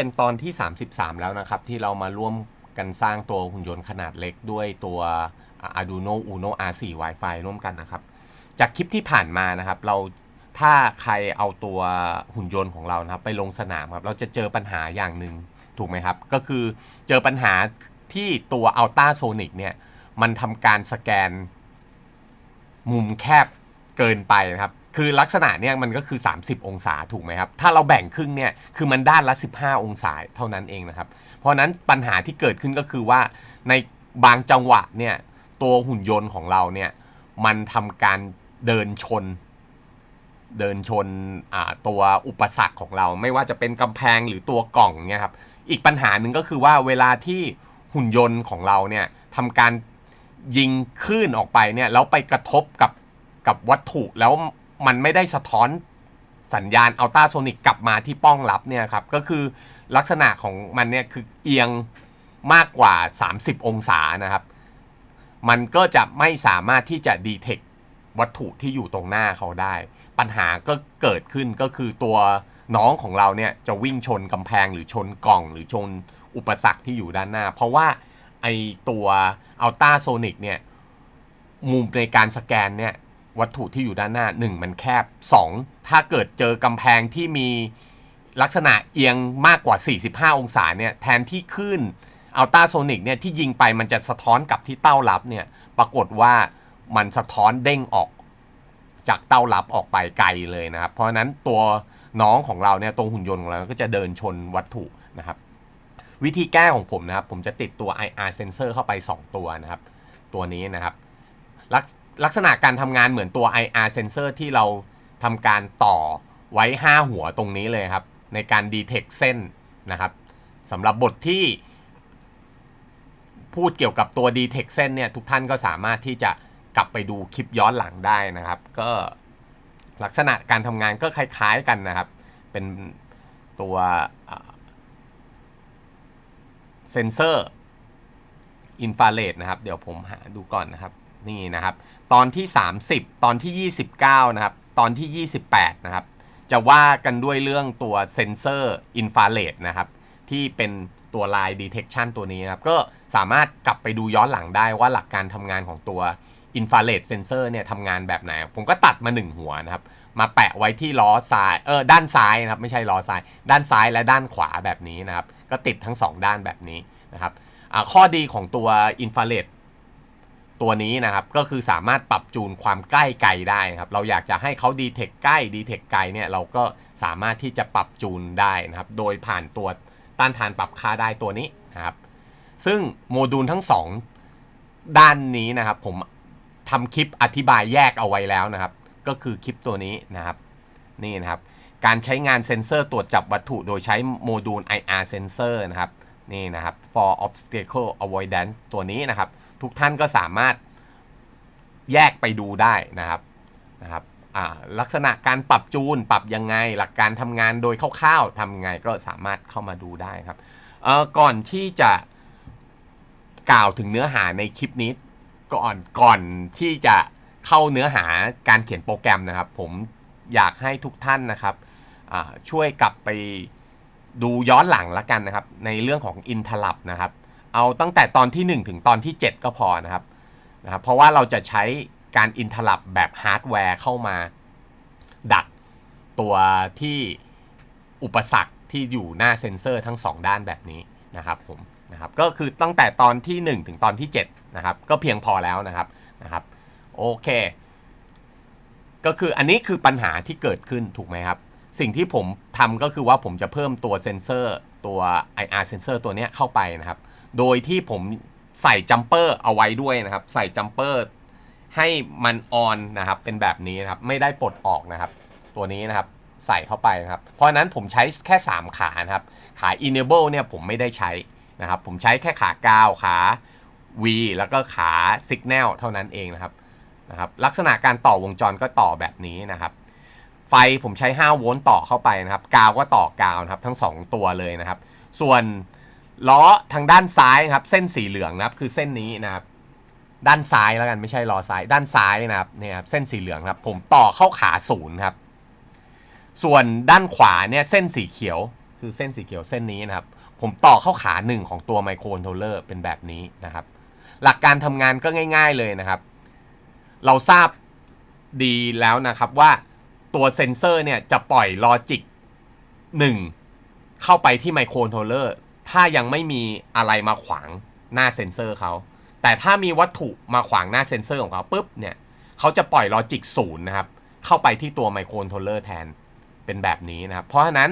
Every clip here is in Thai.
เป็นตอนที่ 33 แล้วนะครับ ที่เรามาร่วมกันสร้างตัวหุ่นยนต์ขนาดเล็กด้วยตัว Arduino Uno R4 Wi-Fi ร่วมกันนะครับ จากคลิปที่ผ่านมานะครับ เราถ้าใครเอาตัวหุ่นยนต์ของเรานะครับ ไปลงสนามครับ เราจะเจอปัญหาอย่างหนึ่งถูกไหมครับ ก็คือเจอปัญหาที่ตัว Ultra Sonic เนี่ย มันทำการสแกนมุมแคบเกินไปนะครับ คือลักษณะเนี่ยมันก็คือ 30 องศาถูกไหมครับ ถ้าเราแบ่งครึ่งเนี่ยคือมันด้านละ 15 องศาเท่านั้นเองนะครับ เพราะนั้นปัญหาที่เกิดขึ้นก็คือว่าในบางจังหวะเนี่ยตัวหุ่นยนต์ของเราเนี่ยมันทำการเดินชน เดินชนตัวอุปสรรคของเรา ไม่ว่าจะเป็นกำแพงหรือตัวกล่องเนี่ยครับอีกปัญหาหนึ่งก็คือว่าเวลาที่หุ่นยนต์ของเราเนี่ยทำการยิงคลื่นออกไปเนี่ยแล้วไปกระทบกับกับวัตถุแล้ว มันไม่ได้สะท้อนสัญญาณอัลตราโซนิกกลับมาที่ป้องรับเนี่ยครับ ก็คือลักษณะของมันเนี่ยคือเอียงมากกว่า 30 องศานะครับ มันก็จะไม่สามารถที่จะดีเทควัตถุที่อยู่ตรงหน้าเขาได้ ปัญหาก็เกิดขึ้นก็คือตัวน้องของเราเนี่ยจะวิ่งชนกำแพงหรือชนกล่องหรือชนอุปสรรคที่อยู่ด้านหน้า เพราะว่าไอตัวอัลตราโซนิกเนี่ยมุมในการสแกนเนี่ย วัตถุที่อยู่ด้านหน้า 1 มันแคบ 2 ถ้าเกิดเจอกำแพงที่มีลักษณะเอียงมากกว่า 45 องศาเนี่ยแทนที่คลื่นอัลตราโซนิกเนี่ยที่ยิงไปมันจะสะท้อนกับที่เต้ารับเนี่ยปรากฏว่ามันสะท้อนเด้งออกจากเต้ารับออกไปไกลเลยนะครับ เพราะนั้นตัวน้องของเราเนี่ยตัวหุ่นยนต์ของเราก็จะเดินชนวัตถุนะครับ วิธีแก้ของผมนะครับ ผมจะติดตัว IR sensor เข้าไป 2 ตัวนะครับ ตัวนี้นะครับ ลักษณะการทำงานเหมือนตัว IR sensor ที่เราทำการต่อไว้ 5 หัวตรงนี้เลยครับ ในการ detect เส้นนะครับสำหรับบทที่พูดเกี่ยวกับตัว detect เส้นเนี่ย ทุกท่านก็สามารถที่จะกลับไปดูคลิปย้อนหลังได้นะครับ ก็ลักษณะการทำงานก็คล้ายๆกันนะครับ เป็นตัวเซนเซอร์อินฟราเรดนะครับ เดี๋ยวผมหาดูก่อนนะครับ นี่นะครับ ตอนที่ 30 ตอนที่ 29 นะครับ ตอนที่ 28 นะครับ จะว่ากันด้วยเรื่องตัวเซนเซอร์อินฟราเรดนะครับ ที่เป็นตัว Line Detection ตัวนี้นะครับ ก็สามารถกลับไปดูย้อนหลังได้ว่าหลักการทำงานของตัวอินฟราเรดเซนเซอร์เนี่ยทำงานแบบไหน ผมก็ตัดมา 1 หัวนะครับ มาแปะไว้ที่ล้อซ้ายเออด้านซ้ายนะครับ ไม่ใช่ล้อซ้าย ด้านซ้ายและด้านขวาแบบนี้นะครับ ก็ติดทั้ง 2 ด้านแบบนี้นะครับข้อดีของตัวอินฟราเรด ตัวนี้นะครับก็คือสามารถปรับจูนความใกล้ไกลได้นะครับเราอยากจะให้เขาดีเทคใกล้ดีเทคไกลเนี่ยเราก็สามารถที่จะปรับจูนได้นะครับโดยผ่านตัวต้านทานปรับค่าได้ตัวนี้นะครับซึ่งโมดูลทั้ง 2 ด้านนี้นะครับ ผมทำคลิปอธิบายแยกเอาไว้แล้วนะครับ ก็คือคลิปตัวนี้นะครับนี่นะครับการใช้งานเซ็นเซอร์ตรวจจับวัตถุโดยใช้โมดูล IR sensor นะครับนี่นะครับ for obstacle avoidance ตัวนี้นะครับ ทุกท่านก็สามารถแยกไปดูได้นะครับนะครับลักษณะการปรับจูนปรับยังไง หลักการทำงานโดยคร่าวๆทำยังไงก็สามารถเข้ามาดูได้ครับก่อนที่จะกล่าวถึงเนื้อหาในคลิปนี้ก่อนก่อนที่จะเข้าเนื้อหาการเขียนโปรแกรมนะครับ ผมอยากให้ทุกท่านนะครับช่วยกลับไปดูย้อนหลังละกันนะครับ ในเรื่องของอินทลับนะครับ เอาตั้งแต่ตอนที่ 1 ถึงตอนที่ 7 ก็พอนะครับนะครับเพราะว่าเราจะใช้การอินทลับแบบฮาร์ดแวร์เข้ามา ดักตัวที่อุปสรรคที่อยู่หน้าเซ็นเซอร์ทั้ง 2 ด้านแบบนี้นะครับผมนะครับก็คือตั้งแต่ตอนที่ 1 ถึงตอนที่7นะครับก็เพียงพอแล้วนะครับนะครับโอเค ก็คืออันนี้คือปัญหาที่เกิดขึ้นถูกไหมครับ สิ่งที่ผมทำก็คือว่าผมจะเพิ่มตัวเซนเซอร์ตัว IR เซนเซอร์ตัวนี้เข้าไปนะครับ โดยที่ผมใส่จัมเปอร์เอาไว้ด้วยนะครับ ใส่จัมเปอร์ให้มันออนนะครับ เป็นแบบนี้นะครับ ไม่ได้ปลดออกนะครับ ตัวนี้นะครับใส่เข้าไปนะครับ เพราะนั้นผมใช้แค่ 3 ขานะครับ ขา enable เนี่ยผมไม่ได้ใช้นะครับ ผมใช้แค่ขา9ขา V แล้วก็ขา Signal เท่านั้นเองนะครับนะครับ ลักษณะการต่อวงจรก็ต่อแบบนี้นะครับ ไฟผมใช้ 5 โวลต์ต่อเข้าไปนะครับ กาวก็ต่อกาวนะครับ ทั้ง 2 ตัวเลยนะครับ ส่วน ล้อทางด้านซ้ายนะครับ เส้นสีเหลืองนะครับ คือเส้นนี้นะครับ ด้านซ้ายแล้วกันไม่ใช่ล้อซ้าย ด้านซ้ายนะครับเนี่ยครับเส้นสีเหลืองครับ ผมต่อเข้าขาศูนย์ครับ ส่วนด้านขวาเนี่ยเส้นสีเขียว คือเส้นสีเขียวเส้นนี้นะครับ ผมต่อเข้าขาหนึ่งของตัวไมโครคอนโทรลเลอร์เป็นแบบนี้นะครับ หลักการทำงานก็ง่าย ๆเลยนะครับ เราทราบดีแล้วนะครับว่าตัวเซนเซอร์เนี่ยจะปล่อยลอจิก1เข้าไปที่ไมโครคอนโทรลเลอร์ ถ้ายังไม่มีอะไรมาขวางหน้าเซนเซอร์เขา แต่ถ้ามีวัตถุมาขวางหน้าเซนเซอร์ของเขาปุ๊บเนี่ยเขาจะปล่อยลอจิกศูนย์นะครับ เข้าไปที่ตัวไมโครนโทรลเลอร์แทนเป็นแบบนี้นะครับ เพราะฉะนั้น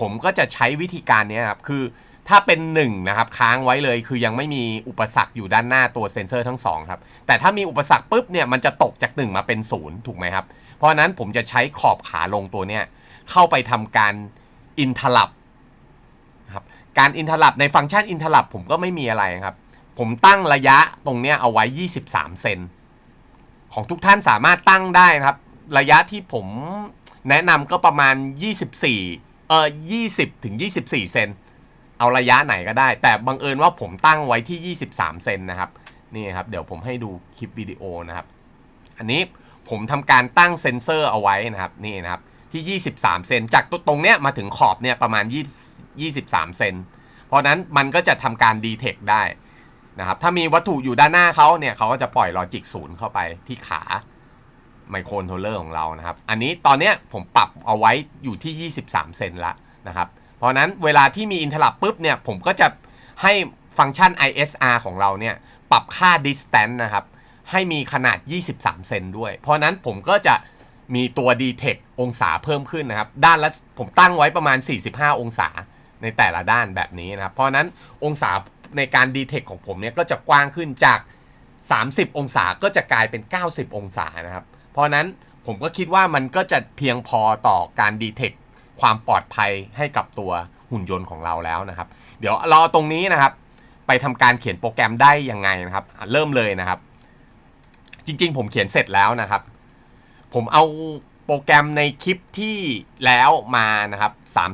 ผมก็จะใช้วิธีการนี้ครับ คือถ้าเป็น1นะครับค้างไว้เลยคือยังไม่มีอุปสรรคอยู่ด้านหน้าตัวเซนเซอร์ทั้งสองครับ แต่ถ้ามีอุปสรรคปุ๊บเนี่ยมันจะตกจาก 1 มาเป็น 0 ถูกไหมครับ เพราะฉะนั้นผมจะใช้ขอบขาลงตัวเนี้ยเข้าไปทำการอินทลับ การอินทลับในฟังก์ชันอินทลับผมก็ไม่มีอะไรครับ ผมตั้งระยะตรงเนี้ยเอาไว้ 23 เซนของทุกท่านสามารถตั้งได้นะครับ ระยะที่ผมแนะนำก็ประมาณ 24 เออ20 ถึง 24 เซนเอาระยะไหนก็ได้ แต่บังเอิญว่าผมตั้งไว้ที่ 23 เซนนะครับ นี่ครับ เดี๋ยวผมให้ดูคลิปวิดีโอนะครับ อันนี้ผมทำการตั้งเซนเซอร์เอาไว้นะครับ นี่นะครับ ที่ 23 เซนจากตรงเนี้ยมาถึงขอบเนี่ยประมาณ20 23 เซนเพราะนั้นมันก็จะทำการดีเทคได้นะครับถ้ามีวัตถุอยู่ด้านหน้าเขาเนี่ยเขาก็จะปล่อยลอจิกศูนย์เข้าไปที่ขาไมโครโทรเลอร์ของเรานะครับ อันนี้ตอนเนี้ยผมปรับเอาไว้อยู่ที่ 23 เซนละนะครับ เพราะนั้นเวลาที่มีอินทลับปุ๊บเนี่ยผมก็จะให้ฟังก์ชัน ISR ของเราเนี่ยปรับค่า distance นะครับ ให้มีขนาด 23 เซนด้วย เพราะนั้นผมก็จะ มีตัว detect องศาเพิ่มขึ้นนะครับ ด้านละผมตั้งไว้ประมาณ 45 องศาในแต่ละด้านแบบนี้นะครับ เพราะนั้นองศาในการ detect ของผมเนี่ยก็จะกว้างขึ้นจาก 30 องศาก็จะกลายเป็น 90 องศานะครับ เพราะนั้นผมก็คิดว่ามันก็จะเพียงพอต่อการ detect ความปลอดภัยให้กับตัวหุ่นยนต์ของเราแล้วนะครับ เดี๋ยวรอตรงนี้นะครับ ไปทำการเขียนโปรแกรมได้ยังไงนะครับ เริ่มเลยนะครับ จริงๆ ผมเขียนเสร็จแล้วนะครับ ผมเอาโปรแกรมในคลิปที่แล้วมานะครับ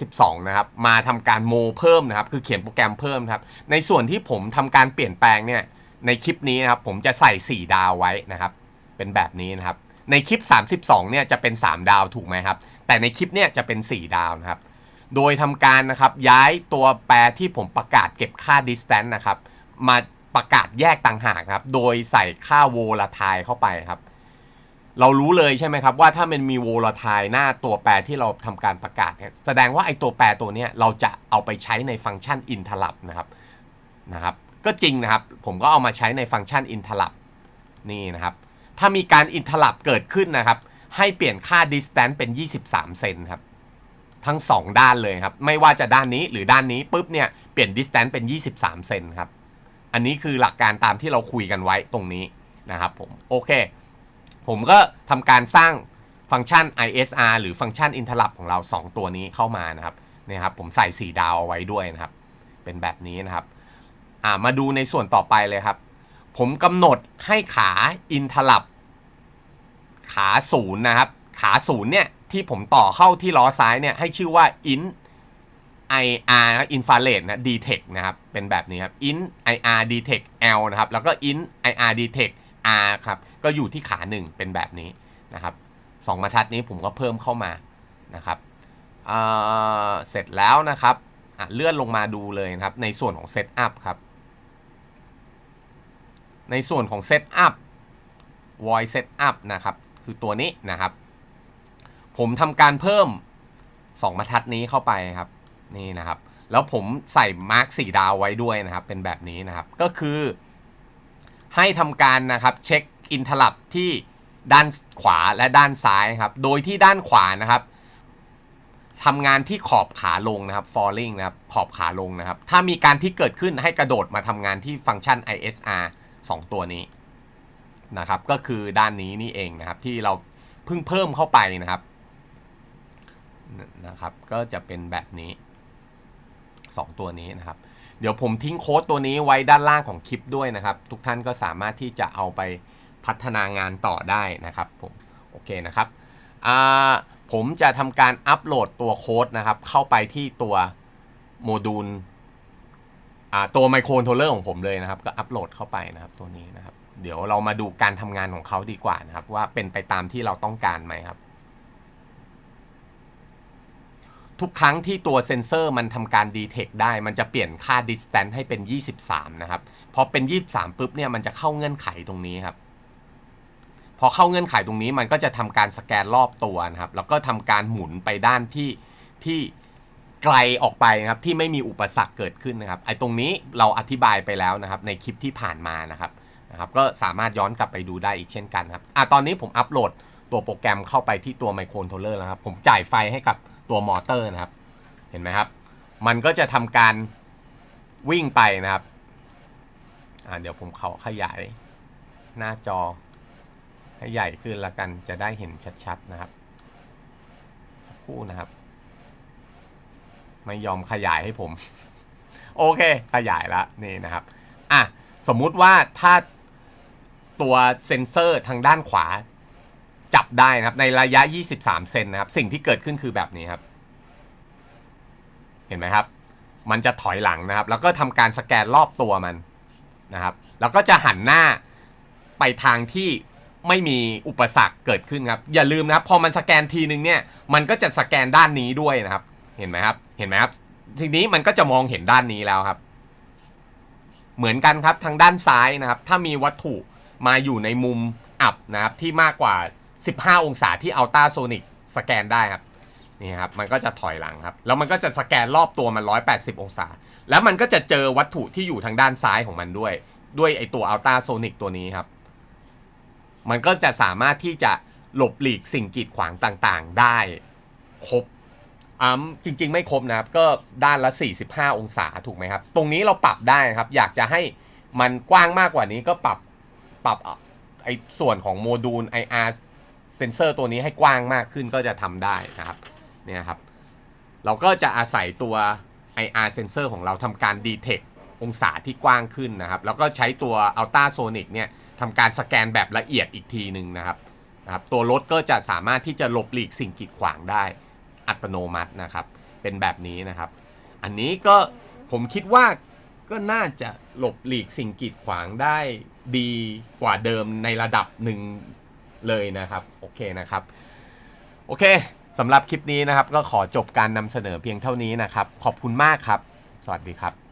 32 นะครับ มาทำการโมเพิ่มนะครับ คือเขียนโปรแกรมเพิ่มครับ ในส่วนที่ผมทำการเปลี่ยนแปลงเนี่ย ในคลิปนี้นะครับ ผมจะใส่ 4 ดาวไว้นะครับ เป็นแบบนี้นะครับ ในคลิป 32 เนี่ยจะเป็น 3 ดาวถูกไหมครับ แต่ในคลิปเนี่ยจะเป็น 4 ดาวนะครับ โดยทำการนะครับย้ายตัวแปรที่ผมประกาศเก็บค่า distance นะครับ มาประกาศแยกต่างหากครับ โดยใส่ค่าโวลาทายเข้าไปครับ เรารู้เลยใช่ไหมครับว่าถ้ามันมีโวลทายหน้าตัวแปรที่เราทำการประกาศเนี่ยแสดงว่าไอ้ตัวแปรตัวนี้เราจะเอาไปใช้ในฟังก์ชัน interrupt นะครับนะครับ ก็จริงนะครับ ผมก็เอามาใช้ในฟังก์ชัน interrupt นี่นะครับ ถ้ามีการ interrupt เกิดขึ้นนะครับ ให้เปลี่ยนค่า distance เป็น 23 เซนครับทั้ง 2 ด้านเลยครับ ไม่ว่าจะด้านนี้หรือด้านนี้ปุ๊บเนี่ยเปลี่ยน distance เป็น 23 เซนครับ อันนี้คือหลักการตามที่เราคุยกันไว้ตรงนี้นะครับผมโอเค ผมก็ทำการสร้างฟังก์ชัน ISR หรือฟังก์ชัน interrupt ของเรา 2 ตัวนี้เข้ามานะครับเนี่ยครับผมใส่ 4 ดาวเอาไว้ด้วยนะครับ เป็นแบบนี้นะครับมาดูในส่วนต่อไปเลยครับ ผมกำหนดให้ขา interrupt ขาศูนย์นะครับ ขาศูนย์เนี่ยที่ผมต่อเข้าที่ล้อซ้ายเนี่ยให้ชื่อว่า in IR นะ infrared นะ detect นะครับ เป็นแบบนี้ครับ in IR detect L นะครับ แล้วก็ in IR detect R ครับก็อยู่ที่ขาหนึ่งเป็นแบบนี้นะครับสองบรรทัดนี้ผมก็เพิ่มเข้ามานะครับเเสร็จแล้วนะครับเลื่อนลงมาดูเลยนะครับในส่วนของ setup ครับในส่วนของ setup voice setup นะครับคือตัวนี้นะครับ ผมทำการเพิ่ม 2บรรทัดนี้เข้าไปครับนี่นะครับ แล้วผมใส่มาร์กสีดาวไว้ด้วยนะครับ เป็นแบบนี้นะครับ ก็คือ ให้ทำการนะครับเช็คอินทลับที่ด้านขวาและด้านซ้ายครับ โดยที่ด้านขวานะครับทำงานที่ขอบขาลงนะครับ falling นะครับขอบขาลงนะครับ ถ้ามีการที่เกิดขึ้นให้กระโดดมาทำงานที่ฟังก์ชัน ISR 2 ตัวนี้นะครับ ก็คือด้านนี้นี่เองนะครับที่เราเพิ่งเพิ่มเข้าไปนะครับนะครับ ก็จะเป็นแบบนี้ 2 ตัวนี้นะครับ เดี๋ยวผมทิ้งโค้ดตัวนี้ไว้ด้านล่างของคลิปด้วยนะครับ ทุกท่านก็สามารถที่จะเอาไปพัฒนางานต่อได้นะครับผมโอเคนะครับผมจะทำการอัปโหลดตัวโค้ดนะครับ เข้าไปที่ตัวโมดูลตัวไมโครคอนโทรลเลอร์ของผมเลยนะครับ ก็อัปโหลดเข้าไปนะครับตัวนี้นะครับ เดี๋ยวเรามาดูการทำงานของเขาดีกว่านะครับ ว่าเป็นไปตามที่เราต้องการไหมครับ ทุกครั้งที่ตัวเซ็นเซอร์มันทำการดีเทคได้ มันจะเปลี่ยนค่า distance ให้เป็น 23 นะครับ พอเป็น 23ปุ๊บเนี่ยมันจะเข้าเงื่อนไขตรงนี้ครับ พอเข้าเงื่อนไขตรงนี้มันก็จะทำการสแกนรอบตัวนะครับ แล้วก็ทำการหมุนไปด้านที่ที่ไกลออกไปนะครับที่ไม่มีอุปสรรคเกิดขึ้นนะครับ ไอ้ตรงนี้เราอธิบายไปแล้วนะครับ ในคลิปที่ผ่านมานะครับนะครับ ก็สามารถย้อนกลับไปดูได้อีกเช่นกันครับอะตอนนี้ผมอัปโหลดตัวโปรแกรมเข้าไปที่ตัวไมโครโทรลเลอร์แล้วครับ ผมจ่ายไฟให้กับ ตัวมอเตอร์นะครับ เห็นไหมครับ มันก็จะทำการวิ่งไปนะครับเดี๋ยวผมเขาขยายหน้าจอให้ใหญ่ขึ้นละกันจะได้เห็นชัดๆนะครับ สักครู่นะครับ ไม่ยอมขยายให้ผม โอเค ขยายล้วนี่นะครับอะสมมุติว่าถ้าตัวเซ็นเซอร์ทางด้านขวา จับได้นะครับในระยะ 23 เซนนะครับ สิ่งที่เกิดขึ้นคือแบบนี้ครับ เห็นไหมครับ มันจะถอยหลังนะครับ แล้วก็ทำการสแกนรอบตัวมันนะครับ แล้วก็จะหันหน้าไปทางที่ไม่มีอุปสรรคเกิดขึ้นครับ อย่าลืมนะครับ พอมันสแกนทีนึงเนี่ย มันก็จะสแกนด้านนี้ด้วยนะครับ เห็นไหมครับ เห็นไหมครับ ทีนี้มันก็จะมองเห็นด้านนี้แล้วครับ เหมือนกันครับทางด้านซ้ายนะครับ ถ้ามีวัตถุมาอยู่ในมุมอับนะครับที่มากกว่า 15 องศาที่อัลตราโซนิกสแกนได้ครับนี่ครับมันก็จะถอยหลังครับ แล้วมันก็จะสแกนรอบตัวมัน 180 องศา แล้วมันก็จะเจอวัตถุที่อยู่ทางด้านซ้ายของมันด้วย ด้วยไอตัวอัลตราโซนิกตัวนี้ครับ มันก็จะสามารถที่จะหลบหลีกสิ่งกีดขวางต่างๆ ได้ครบอืมจริง ๆ ไม่ครบนะครับ ก็ด้านละ 45 องศาถูกไหมครับ ตรงนี้เราปรับได้ครับ อยากจะให้มันกว้างมากกว่านี้ก็ปรับปรับไอส่วนของโมดูล IR เซนเซอร์ตัวนี้ให้กว้างมากขึ้นก็จะทำได้นะครับเนี่ยครับ เราก็จะอาศัยตัว IR sensor ของเราทำการ detect องศาที่กว้างขึ้นนะครับ แล้วก็ใช้ตัว ultrasonic เนี่ยทำการสแกนแบบละเอียดอีกทีหนึ่งนะครับนะครับ ตัวรถก็จะสามารถที่จะหลบหลีกสิ่งกีดขวางได้อัตโนมัตินะครับ เป็นแบบนี้นะครับ อันนี้ก็ผมคิดว่าก็น่าจะหลบหลีกสิ่งกีดขวางได้ดีกว่าเดิมในระดับหนึ่ง เลยนะครับ โอเคนะครับ โอเคสำหรับคลิปนี้นะครับ ก็ขอจบการนำเสนอเพียงเท่านี้นะครับ ขอบคุณมากครับ สวัสดีครับ